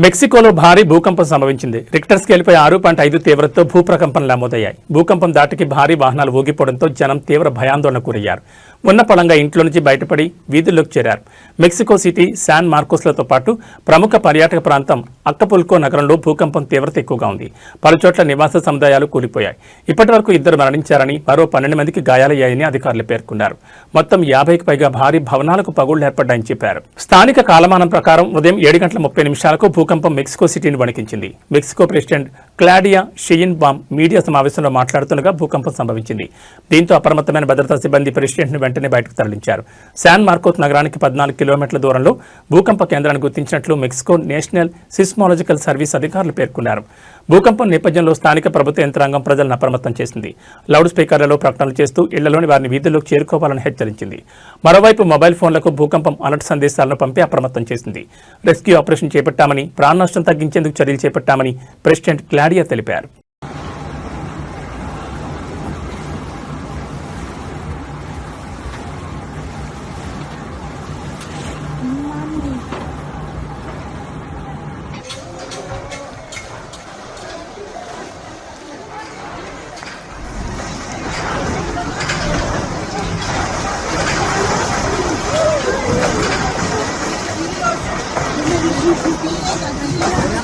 మెక్సికోలో భారీ భూకంపం సంభవించింది. రిక్టర్ స్కేల్పై ఆరు పాయింట్ ఐదు తీవ్రతతో భూప్రకంపనలు నమోదయ్యాయి. భూకంపం దాటికి భారీ వాహనాలు ఊగిపోవడంతో జనం తీవ్ర భయాందోళన గురయ్యారు. ఉన్న పళంగా ఇంట్లో నుంచి బయటపడి వీధుల్లోకి చేరారు. మెక్సికో సిటీ శాన్ మార్కోస్లతో పాటు ప్రముఖ పర్యాటక ప్రాంతం అక్కపుల్కో నగరంలో భూకంపం తీవ్రత ఎక్కువగా ఉంది. పలుచోట్ల నివాస సముదాయాలు కూలిపోయాయి. ఇప్పటి వరకు ఇద్దరు మరణించారని మరో పన్నెండు మందికి గాయాలయ్యాయని అధికారులు పేర్కొన్నారు. మొత్తం యాభైకి పైగా భారీ భవనాలకు పగుళ్ళు ఏర్పడ్డాయని చెప్పారు. స్థానిక కాలమానం ప్రకారం ఉదయం ఏడు గంటల ముప్పై నిమిషాలకు భూకంపం మెక్సికో సిటీని వణికించింది. Mexico president Claudia Sheinbaum media సమావేశంలో మాట్లాడుతుండగా భూకంపం సంభవించింది. దీంతో అప్రమత్తమైన భద్రతా సిబ్బంది ప్రెసిడెంట్ను వెంటనే బయటకు తరలించారు. శాన్ మార్కోత్ నగరానికి పద్నాలుగు కిలోమీటర్ల దూరంలో భూకంప కేంద్రాన్ని గుర్తించినట్లు మెక్సికో నేషనల్ సిస్మాలజికల్ సర్వీస్ అధికారులు పేర్కొన్నారు. భూకంపం నేపథ్యంలో స్థానిక ప్రభుత్వ యంత్రాంగం ప్రజలను అప్రమత్తం చేసింది. లౌడ్ స్పీకర్లలో ప్రకటనలు చేస్తూ ఇళ్ళలోని వారిని వీధుల్లోకి చేరుకోవాలని హెచ్చరించింది. మరోవైపు మొబైల్ ఫోన్లకు భూకంపం అలర్ట్ సందేశాలను పంపి అప్రమత్తం చేసింది. రెస్క్యూ ఆపరేషన్ చేపట్టామని ప్రాణ నష్టం తగ్గించేందుకు చర్యలు చేపట్టామని president Área Telepear.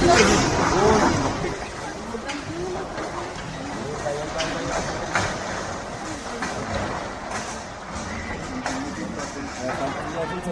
Thank. Ya tam bir